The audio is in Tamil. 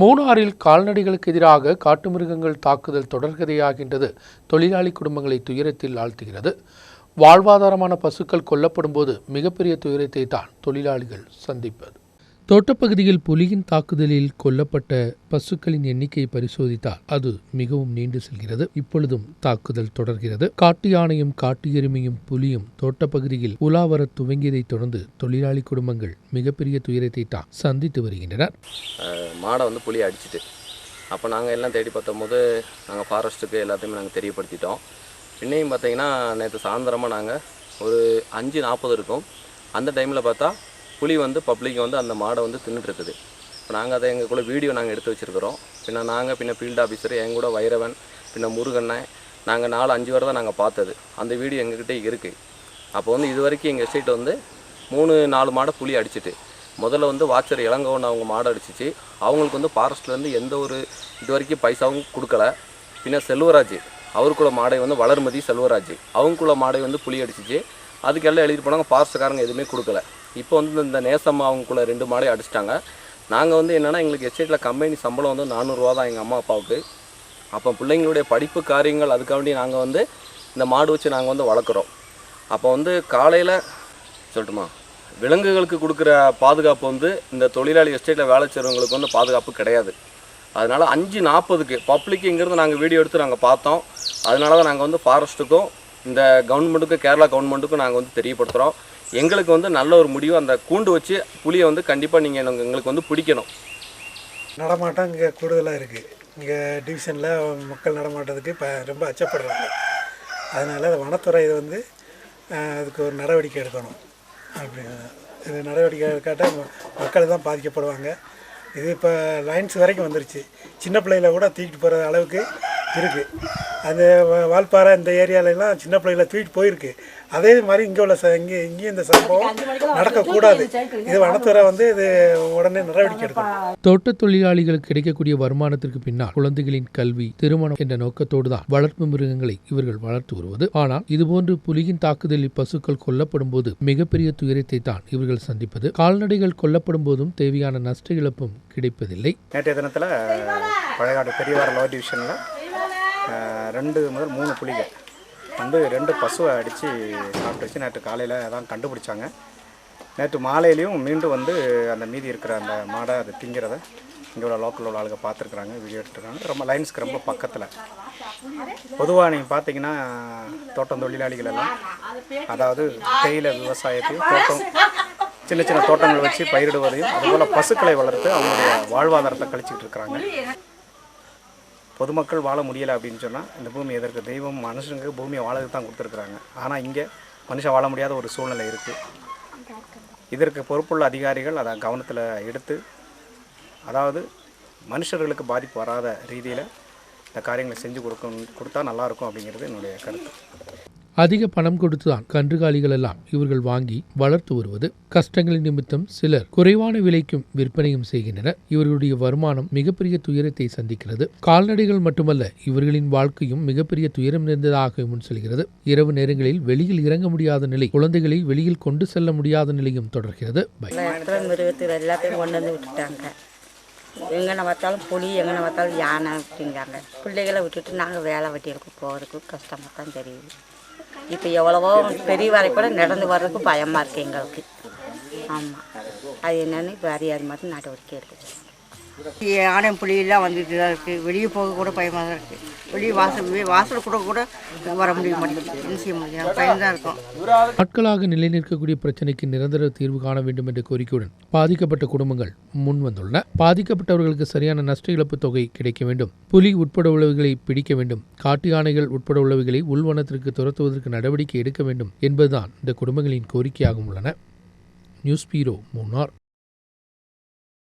மூணாறில் கால்நடைகளுக்கு எதிராக காட்டுமிருகங்கள் தாக்குதல் தொடர்கதையாகின்றது. தொழிலாளி குடும்பங்களை துயரத்தில் ஆழ்த்துகிறது. வாழ்வாதாரமான பசுக்கள் கொல்லப்படும் போது மிகப்பெரிய துயரத்தை தான் தொழிலாளிகள் சந்திப்பது. தோட்டப்பகுதியில் புலியின் தாக்குதலில் கொல்லப்பட்ட பசுக்களின் எண்ணிக்கையை பரிசோதித்தால் அது மிகவும் நீண்டு செல்கிறது. இப்பொழுதும் தாக்குதல் தொடர்கிறது. காட்டு யானையும் காட்டு எருமையும் புலியும் தோட்டப்பகுதியில் உலாவர துவங்கியதைத் தொடர்ந்து தொழிலாளி குடும்பங்கள் மிகப்பெரிய துயரத்தை தான் சந்தித்து வருகின்றனர். மாடை வந்து புலி அடிச்சிட்டு. அப்போ நாங்கள் எல்லாம் தேடி பார்த்தம்போது நாங்கள் ஃபாரஸ்ட்டுக்கு எல்லாத்தையுமே நாங்கள் தெரியப்படுத்திட்டோம். இன்னையும் பார்த்தீங்கன்னா நேற்று சாயந்தரமாக நாங்கள் ஒரு அஞ்சு நாற்பது இருக்கும். அந்த டைமில் பார்த்தா புலி வந்து பப்ளிக் வந்து அந்த மாடை வந்து தின்னுட்டு இருக்குது இப்போ நாங்கள் அதை எங்களுக்குள்ள வீடியோ நாங்கள் எடுத்து வச்சுருக்கிறோம். பின்ன நாங்கள் பின்ன ஃபீல்டு ஆஃபீஸர் என் கூட வைரவன் பின்ன முருகண்ணன் நாங்கள் நாலு அஞ்சு வரை தான் நாங்கள் பார்த்தது. அந்த வீடியோ எங்ககிட்ட இருக்குது அப்போ வந்து இது வரைக்கும் எங்கள் எஸ்டேட் வந்து மூணு நாலு மாடை புலி அடிச்சிட்டு. முதல்ல வந்து வாட்சர் இளங்கவன் அவங்க மாடை அடிச்சிச்சு. அவங்களுக்கு வந்து ஃபாரஸ்ட்லேருந்து எந்த ஒரு இது வரைக்கும் பைசாவும் கொடுக்கல. பின்ன செல்வராஜ் அவருக்குள்ள மாடை வந்து வளர்மதி செல்வராஜ் அவங்களுக்குள்ள மாடை வந்து புலி அடிச்சிச்சு. அதுக்கெல்லாம் எழுதிட்டு போனாங்க ஃபாரஸ்ட்காரங்க எதுவுமே கொடுக்கல. இப்போ வந்து இந்த நேசம்மா அவங்களுக்குள்ள ரெண்டு மாடை அடிச்சிட்டாங்க. நாங்கள் வந்து என்னென்னா எங்களுக்கு எஸ்டேட்டில் கம்பெனி சம்பளம் வந்து நானூறுரூவா தான் எங்கள் அம்மா அப்பாவுக்கு. அப்போ பிள்ளைங்களுடைய படிப்பு காரியங்கள் அதுக்காண்டி நாங்கள் வந்து இந்த மாடு வச்சு நாங்கள் வந்து வளர்க்குறோம். அப்போ வந்து காலையில் சொல்லட்டுமா? விலங்குகளுக்கு கொடுக்குற பாதுகாப்பு வந்து இந்த தொழிலாளி எஸ்டேட்டில் வேலை செய்கிறவங்களுக்கு வந்து பாதுகாப்பு கிடையாது. அதனால் அஞ்சு நாற்பதுக்கு பப்ளிக் இங்கேருந்து நாங்கள் வீடியோ எடுத்து நாங்கள் பார்த்தோம். அதனால தான் நாங்கள் வந்து ஃபாரஸ்ட்டுக்கும் இந்த கவர்மெண்ட்டுக்கும் கேரளா கவர்மெண்ட்டுக்கும் நாங்கள் வந்து தெரியப்படுத்துகிறோம் எங்களுக்கு வந்து நல்ல ஒரு முடிவு அந்த கூண்டு வச்சு புளியை வந்து கண்டிப்பாக நீங்கள் எங்களுக்கு வந்து பிடிக்கணும். நடமாட்டம் இங்கே கூடுதலாக இருக்குது இங்கே டிவிஷனில் மக்கள் நடமாட்டத்துக்கு இப்போ ரொம்ப அச்சப்படுறாங்க. அதனால் வனத்துறை இது வந்து அதுக்கு ஒரு நடவடிக்கை எடுக்கணும். அப்படி இது நடவடிக்கை எடுக்காட்ட மக்கள் தான் பாதிக்கப்படுவாங்க. இது இப்போ லைன்ஸ் வரைக்கும் வந்துருச்சு. சின்ன பிள்ளையில் கூட தூக்கிட்டு போகிற அளவுக்கு இருக்குது அந்த வ- வால்பாறை இந்த ஏரியாலெல்லாம் சின்ன பிள்ளைகள தூக்கிட்டு போயிருக்கு. அதே மாதிரி இங்கே உள்ள ச இங்கே இங்கேயும் இந்த சம்பவம் நடக்கக்கூடாது. இது வனத்துறை வந்து இது உடனே நடவடிக்கை எடுக்கணும். தோட்ட தொழிலாளிகளுக்கு கிடைக்கக்கூடிய வருமானத்திற்கு பின்னால் குழந்தைகளின் கல்வி திருமணம் என்ற நோக்கத்தோடு தான் வளர்ப்பு மிருகங்களை இவர்கள் வளர்த்து வருவது. ஆனால் இதுபோன்று புலியின் தாக்குதலில் பசுக்கள் கொல்லப்படும் போது மிகப்பெரிய துயரத்தை தான் இவர்கள் சந்திப்பது. கால்நடைகள் கொல்லப்படும் போதும் தேவையான நஷ்ட இழப்பும் கிடைப்பதில்லை. நேற்றைய தினத்தில் பழையகாடு பெரியவார லோ டிவிஷனில் ரெண்டு முதல் மூணு புலிகள். வந்து ரெண்டு பசுவை அடித்து சாப்பிட்டுச்சு நேற்று காலையில் தான் கண்டுபிடிச்சாங்க. நேற்று மாலையிலையும் மீண்டும் வந்து அந்த மீதி இருக்கிற அந்த மாடை அது திங்கிறத இங்கே உள்ள லோக்கல் உள்ள ஆளுங்க பார்த்துருக்குறாங்க வீடியோ எடுத்துருக்காங்க ரொம்ப லைன்ஸ்க்கு ரொம்ப பக்கத்தில். பொதுவாக நீங்கள் பார்த்தீங்கன்னா தோட்டம் தொழிலாளிகள் எல்லாம் அதாவது தேயிலை விவசாயத்தையும் தோட்டம் சின்ன சின்ன தோட்டங்கள் வச்சு பயிரிடுவதையும் அதுபோல் பசுக்களை வளர்த்து அவங்களுடைய வாழ்வாதாரத்தை கழிச்சிக்கிட்டு இருக்கிறாங்க. பொதுமக்கள் வாழ முடியலை அப்படின்னு சொன்னால் இந்த பூமி எதற்கு தெய்வம் மனுஷனுக்கு பூமியை வாழறதுக்கு தான் கொடுத்துருக்குறாங்க. ஆனால் இங்கே மனுஷன் வாழ முடியாத ஒரு சூழ்நிலை இருக்குது இதற்கு பொறுப்புள்ள அதிகாரிகள் அதை கவனத்தில் எடுத்து அதாவது மனுஷர்களுக்கு பாதிப்பு வராத ரீதியில் இந்த காரியங்களை செஞ்சு கொடுக்கணும் கொடுத்தா நல்லாயிருக்கும் அப்படிங்கிறது என்னுடைய கருத்து. அதிக பணம் கொடுத்துதான் கன்றுகாலிகள் எல்லாம் இவர்கள் வாங்கி வளர்த்து வருவது. கஷ்டங்களின் நிமித்தம் சிலர் குறைவான விலைக்கும் விற்பனையும் செய்கின்றனர். இவர்களுடைய வருமானம் மிகப்பெரிய துயரத்தை சந்திக்கிறது. கால்நடைகள் மட்டுமல்ல இவர்களின் வாழ்க்கையும் மிகப்பெரிய துயரம் நிறைந்ததாக முன் செல்கிறது இரவு நேரங்களில் வெளியில் இறங்க முடியாத நிலை குழந்தைகளை வெளியில் கொண்டு செல்ல முடியாத நிலையும் தொடர்கிறது. பை இடத்துல எல்லாத்தையும் கொண்டு வந்து விட்டுட்டாங்க. எங்கன பார்த்தாலும் புலி எங்கன பார்த்தாலும் யானை அப்படிங்கிறாங்க. பிள்ளைகளை விட்டுட்டு நாங்கள் வேலை வெட்டிகளுக்கு போகிறதுக்கு கஷ்டமாக தான் தெரியுது. இப்போ எவ்வளவோ பெரிய வரை கூட நடந்து வர்றதுக்கு பயமாக இருக்குது எங்களுக்கு. ஆமாம் அது என்னன்னு இப்போ அறியாது மாதிரி நடவடிக்கை எடுக்குது யானை புலியெல்லாம் வந்துட்டு தான் இருக்குது வெளியே போக கூட பயமாக தான் இருக்குது வெளியே வாசல் வாசல் கூட கூட வர முடிய மாட்டேங்குது. என்ன செய்ய முடியும்? பயந்தான் இருக்கும். நாட்களாக நிலைநிற்கக்கூடிய பிரச்சனைக்கு நிரந்தர தீர்வு காண வேண்டும் என்ற கோரிக்கையுடன் பாதிக்கப்பட்ட குடும்பங்கள் முன் வந்துள்ளன. பாதிக்கப்பட்டவர்களுக்கு சரியான நஷ்ட இழப்பு தொகை கிடைக்க வேண்டும். புலி உட்பட உள்ளவைகளை பிடிக்க வேண்டும். காட்டு யானைகள் உட்பட உள்ளவைகளை உள்வனத்திற்கு துரத்துவதற்கு நடவடிக்கை எடுக்க வேண்டும் என்பதுதான் இந்த குடும்பங்களின் கோரிக்கையாகவும் உள்ளன. நியூஸ் பீரோ மூன்னார்